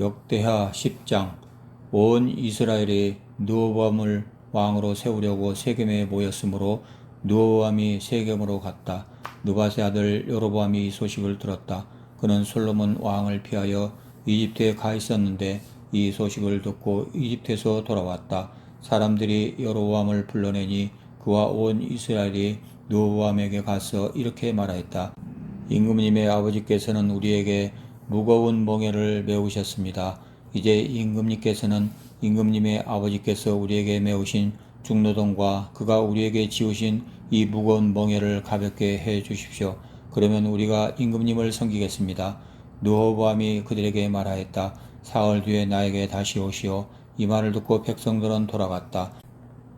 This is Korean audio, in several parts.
역대하 10장 온 이스라엘이 누호밤을 왕으로 세우려고 세겜에 모였으므로 누호밤이 세겜으로 갔다. 누바세 아들 여로보암이 이 소식을 들었다. 그는 솔로몬 왕을 피하여 이집트에 가 있었는데 이 소식을 듣고 이집트에서 돌아왔다. 사람들이 여로보암을 불러내니 그와 온 이스라엘이 누호밤에게 가서 이렇게 말하였다. 임금님의 아버지께서는 우리에게 무거운 멍에를 메우셨습니다. 이제 임금님께서는 임금님의 아버지께서 우리에게 메우신 중노동과 그가 우리에게 지우신 이 무거운 멍에를 가볍게 해 주십시오. 그러면 우리가 임금님을 섬기겠습니다. 누호보암이 그들에게 말하였다. 사흘 뒤에 나에게 다시 오시오. 이 말을 듣고 백성들은 돌아갔다.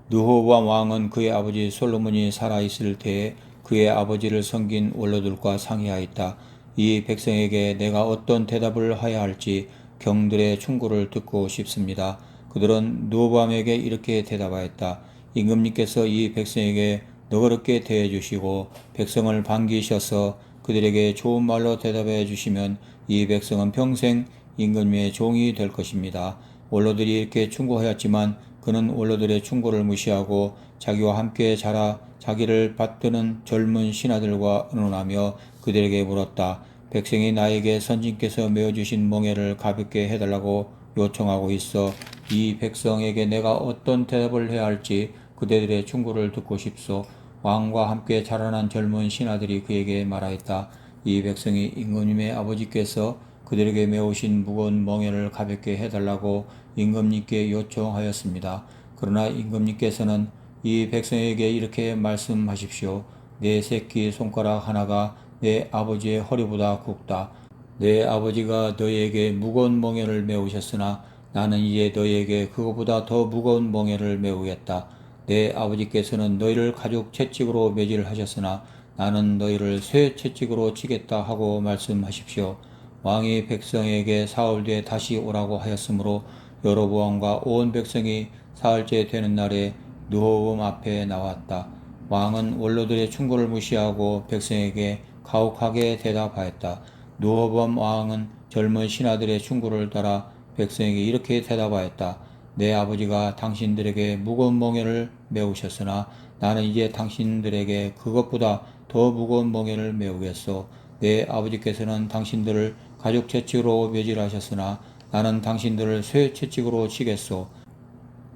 느호보암 왕은 그의 아버지 솔로몬이 살아 있을 때에 그의 아버지를 섬긴 원로들과 상의하였다. 이 백성에게 내가 어떤 대답을 하야 할지 경들의 충고를 듣고 싶습니다. 그들은 느호보암에게 이렇게 대답하였다. 임금님께서 이 백성에게 너그럽게 대해 주시고 백성을 반기셔서 그들에게 좋은 말로 대답해 주시면 이 백성은 평생 임금님의 종이 될 것입니다. 원로들이 이렇게 충고하였지만 그는 원로들의 충고를 무시하고 자기와 함께 자라 자기를 받드는 젊은 신하들과 의논하며 그들에게 물었다. 백성이 나에게 선진께서 메어주신 멍에를 가볍게 해달라고 요청하고 있어 이 백성에게 내가 어떤 대답을 해야 할지 그대들의 충고를 듣고 싶소. 왕과 함께 자라난 젊은 신하들이 그에게 말하였다. 이 백성이 임금님의 아버지께서 그들에게 메우신 무거운 멍에를 가볍게 해달라고 임금님께 요청하였습니다. 그러나 임금님께서는 이 백성에게 이렇게 말씀하십시오. 내 새끼 손가락 하나가 내 아버지의 허리보다 굵다. 내 아버지가 너희에게 무거운 멍에를 메우셨으나 나는 이제 너희에게 그것보다 더 무거운 멍에를 메우겠다. 내 아버지께서는 너희를 가죽 채찍으로 매질하셨으나 나는 너희를 쇠 채찍으로 치겠다 하고 말씀하십시오. 왕이 백성에게 사흘 뒤에 다시 오라고 하였으므로 여로보암과 온 백성이 사흘째 되는 날에 느호봄 앞에 나왔다. 왕은 원로들의 충고를 무시하고 백성에게 가혹하게 대답하였다. 느호봄 왕은 젊은 신하들의 충고를 따라 백성에게 이렇게 대답하였다. 내 아버지가 당신들에게 무거운 멍에를 메우셨으나 나는 이제 당신들에게 그것보다 더 무거운 멍에를 메우겠소. 내 아버지께서는 당신들을 가죽 채찍으로 매질하셨으나 나는 당신들을 쇠 채찍으로 치겠소.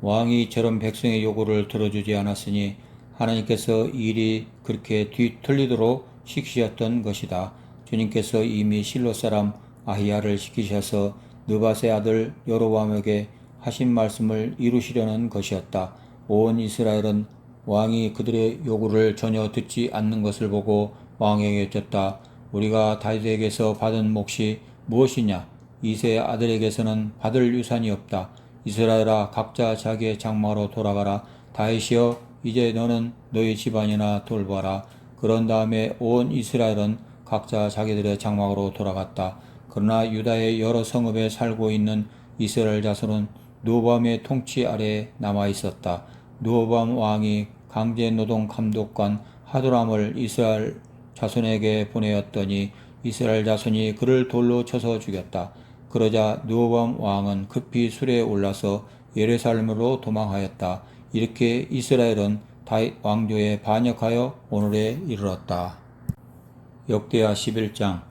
왕이 저런 백성의 요구를 들어주지 않았으니 하나님께서 일이 그렇게 뒤틀리도록 시키셨던 것이다. 주님께서 이미 실로 사람 아히야를 시키셔서 느바세 아들 여로보암에게 하신 말씀을 이루시려는 것이었다. 온 이스라엘은 왕이 그들의 요구를 전혀 듣지 않는 것을 보고 왕에게 여쭙다. 우리가 다윗에게서 받은 몫이 무엇이냐? 이세 아들에게서는 받을 유산이 없다. 이스라엘아 각자 자기의 장마로 돌아가라. 다윗이여 이제 너는 너희 집안이나 돌봐라. 그런 다음에 온 이스라엘은 각자 자기들의 장막으로 돌아갔다. 그러나 유다의 여러 성읍에 살고 있는 이스라엘 자손은 누호밤의 통치 아래 남아 있었다. 누호밤 왕이 강제 노동 감독관 하도람을 이스라엘 자손에게 보내었더니 이스라엘 자손이 그를 돌로 쳐서 죽였다. 그러자 누호밤 왕은 급히 술에 올라서 예루살렘으로 도망하였다. 이렇게 이스라엘은 다윗 왕조에 반역하여 오늘에 이르렀다. 역대하 11장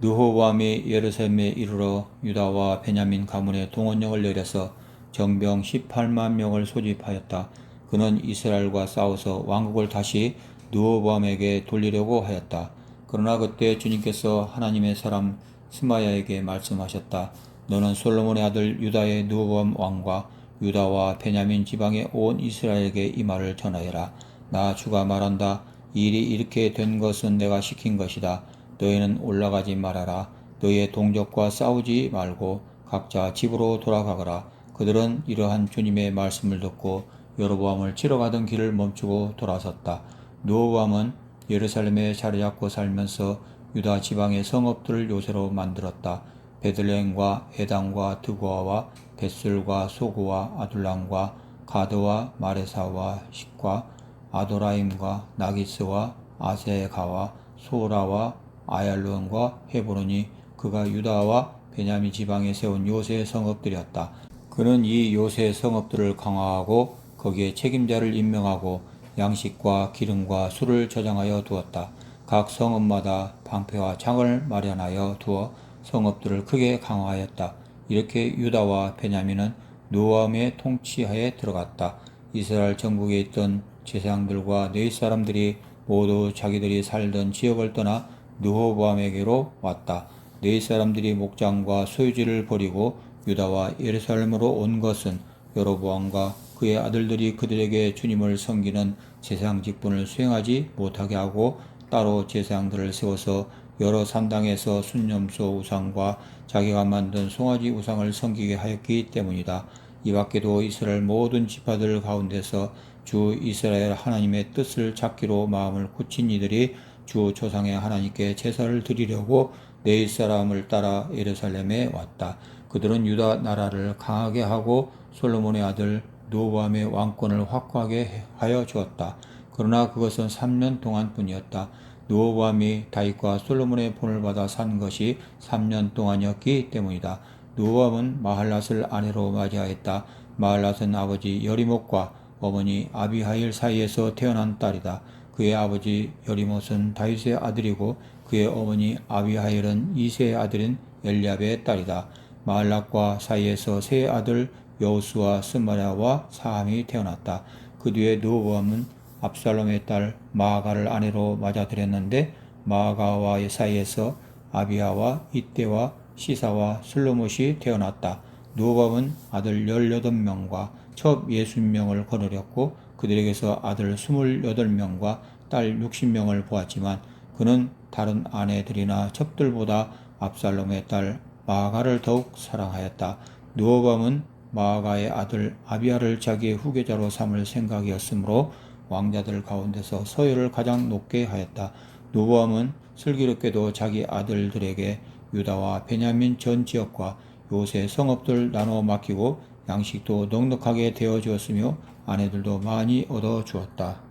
느호밤이 예루살렘에 이르러 유다와 베냐민 가문의 동원령을 내려서 정병 18만 명을 소집하였다. 그는 이스라엘과 싸워서 왕국을 다시 느호밤에게 돌리려고 하였다. 그러나 그때 주님께서 하나님의 사람 스마야에게 말씀하셨다. 너는 솔로몬의 아들 유다의 느호밤 왕과 유다와 베냐민 지방의 온 이스라엘에게 이 말을 전하여라. 나 주가 말한다. 이 일이 이렇게 된 것은 내가 시킨 것이다. 너희는 올라가지 말아라. 너희의 동족과 싸우지 말고 각자 집으로 돌아가거라. 그들은 이러한 주님의 말씀을 듣고 여로보암을 치러 가던 길을 멈추고 돌아섰다. 노호암은 예루살렘에 자리 잡고 살면서 유다 지방의 성읍들을 요새로 만들었다. 베들레헴과 에당과 드고아와 벳술과 소고와 아둘람과 가드와 마레사와 식과 아도라임과 나기스와 아세가와 소라와 아얄론과 헤브론이 그가 유다와 베냐민 지방에 세운 요새 성읍들이었다. 그는 이 요새 성읍들을 강화하고 거기에 책임자를 임명하고 양식과 기름과 술을 저장하여 두었다. 각 성읍마다 방패와 창을 마련하여 두어 성읍들을 크게 강화하였다. 이렇게 유다와 베냐민은 노암의 통치하에 들어갔다. 이스라엘 전국에 있던 제사장들과 네이 사람들이 모두 자기들이 살던 지역을 떠나 느호보암에게로 왔다. 네이 사람들이 목장과 소유지를 버리고 유다와 예루살렘으로 온 것은 여로보암과 그의 아들들이 그들에게 주님을 섬기는 제사장 직분을 수행하지 못하게 하고 따로 제사장들을 세워서 여러 산당에서 순념소 우상과 자기가 만든 송아지 우상을 섬기게 하였기 때문이다. 이 밖에도 이스라엘 모든 지파들 가운데서 주 이스라엘 하나님의 뜻을 찾기로 마음을 굳힌 이들이 주 조상의 하나님께 제사를 드리려고 네일 사람을 따라 예루살렘에 왔다. 그들은 유다 나라를 강하게 하고 솔로몬의 아들 노보암의 왕권을 확고하게 하여 주었다. 그러나 그것은 3년 동안뿐이었다. 노보암이 다윗과 솔로몬의 본을 받아 산 것이 3년 동안이었기 때문이다. 노보암은 마할랏을 아내로 맞이하였다. 마할랏은 아버지 여리못과 어머니 아비하일 사이에서 태어난 딸이다. 그의 아버지 여리못은 다윗의 아들이고 그의 어머니 아비하일은 이세의 아들인 엘리압의 딸이다. 마할락과 사이에서 세 아들 여우수와 스마랴와 사함이 태어났다. 그 뒤에 노보암은 압살롬의 딸 마아가를 아내로 맞아들였는데 마아가와의 사이에서 아비아와 이때와 시사와 슬로못이 태어났다. 노밤은 아들 18명과 첩 60명을 거느렸고 그들에게서 아들 28명과 딸 60명을 보았지만 그는 다른 아내들이나 첩들보다 압살롬의 딸 마아가를 더욱 사랑하였다. 누어밤은 마아가의 아들 아비아를 자기의 후계자로 삼을 생각이었으므로 왕자들 가운데서 서열을 가장 높게 하였다. 누보암은 슬기롭게도 자기 아들들에게 유다와 베냐민 전 지역과 요새 성읍들 나눠 맡기고 양식도 넉넉하게 되어 주었으며 아내들도 많이 얻어 주었다.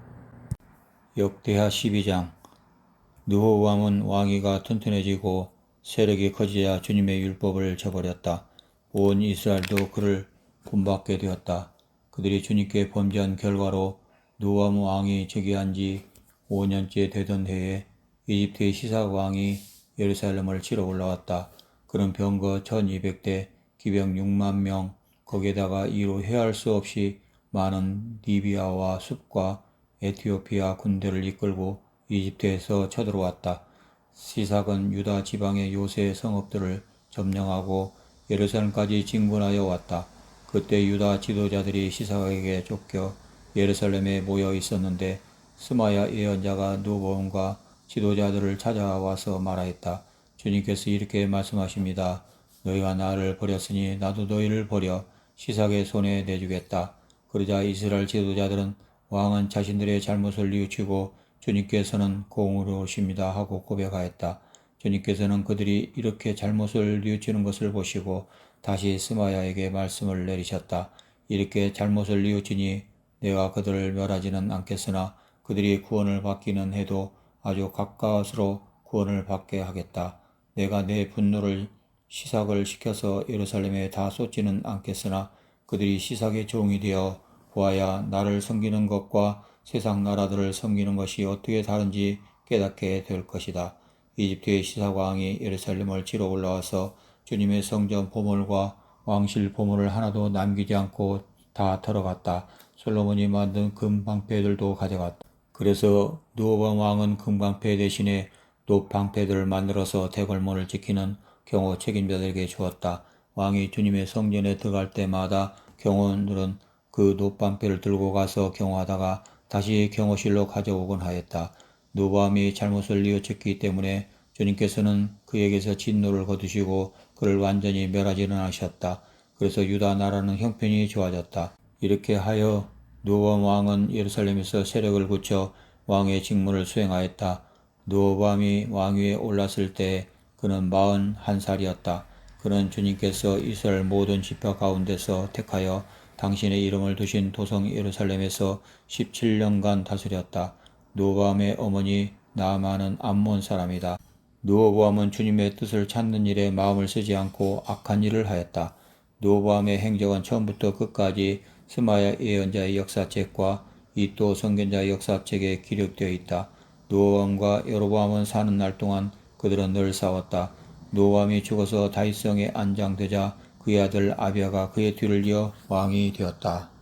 역대하 12장 느호밤은 왕위가 튼튼해지고 세력이 커지자 주님의 율법을 저버렸다. 온 이스라엘도 그를 본받게 되었다. 그들이 주님께 범죄한 결과로 느호밤 왕이 즉위한 지 5년째 되던 해에 이집트의 시삭 왕이 예루살렘을 치러 올라왔다. 그는 병거 1200대, 기병 6만 명, 거기에다가 이로 헤아할 수 없이 많은 리비아와 숲과 에티오피아 군대를 이끌고 이집트에서 쳐들어왔다. 시삭은 유다 지방의 요새 성읍들을 점령하고 예루살렘까지 진군하여 왔다. 그때 유다 지도자들이 시삭에게 쫓겨 예루살렘에 모여 있었는데 스마야 예언자가 누보온과 지도자들을 찾아와서 말하였다. 주님께서 이렇게 말씀하십니다. 너희가 나를 버렸으니 나도 너희를 버려 시삭의 손에 내주겠다. 그러자 이스라엘 지도자들은 왕은 자신들의 잘못을 뉘우치고 주님께서는 공의로우십니다 하고 고백하였다. 주님께서는 그들이 이렇게 잘못을 뉘우치는 것을 보시고 다시 스마야에게 말씀을 내리셨다. 이렇게 잘못을 뉘우치니 내가 그들을 멸하지는 않겠으나 그들이 구원을 받기는 해도 아주 가까스로 구원을 받게 하겠다. 내가 내 분노를 시삭을 시켜서 예루살렘에 다 쏟지는 않겠으나 그들이 시삭의 종이 되어 보아야 나를 섬기는 것과 세상 나라들을 섬기는 것이 어떻게 다른지 깨닫게 될 것이다. 이집트의 시사왕이 예루살렘을 치러 올라와서 주님의 성전 보물과 왕실 보물을 하나도 남기지 않고 다 털어갔다. 솔로몬이 만든 금 방패들도 가져갔다. 그래서 누오밤 왕은 금 방패 대신에 높 방패들을 만들어서 대궐문을 지키는 경호 책임자들에게 주었다. 왕이 주님의 성전에 들어갈 때마다 경호원들은 그 높방패를 들고 가서 경호하다가 다시 경호실로 가져오곤 하였다. 누밤이 잘못을 뉘우쳤기 때문에 주님께서는 그에게서 진노를 거두시고 그를 완전히 멸하지는 않으셨다. 그래서 유다 나라는 형편이 좋아졌다. 이렇게 하여 누밤 왕은 예루살렘에서 세력을 굳혀 왕의 직무를 수행하였다. 누밤이 왕위에 올랐을 때 그는 마흔 한 살이었다. 그는 주님께서 이스라엘 모든 지파 가운데서 택하여 당신의 이름을 두신 도성 예루살렘에서 17년간 다스렸다. 노밤의 어머니 나아만은 암몬 사람이다. 누어보암은 주님의 뜻을 찾는 일에 마음을 쓰지 않고 악한 일을 하였다. 누어보암의 행적은 처음부터 끝까지 스마야 예언자의 역사책과 이또 선견자의 역사책에 기록되어 있다. 누어보암과 여로보암은 사는 날 동안 그들은 늘 싸웠다. 누어보암이 죽어서 다윗성에 안장되자 그의 아들 아비아가 그의 뒤를 이어 왕이 되었다.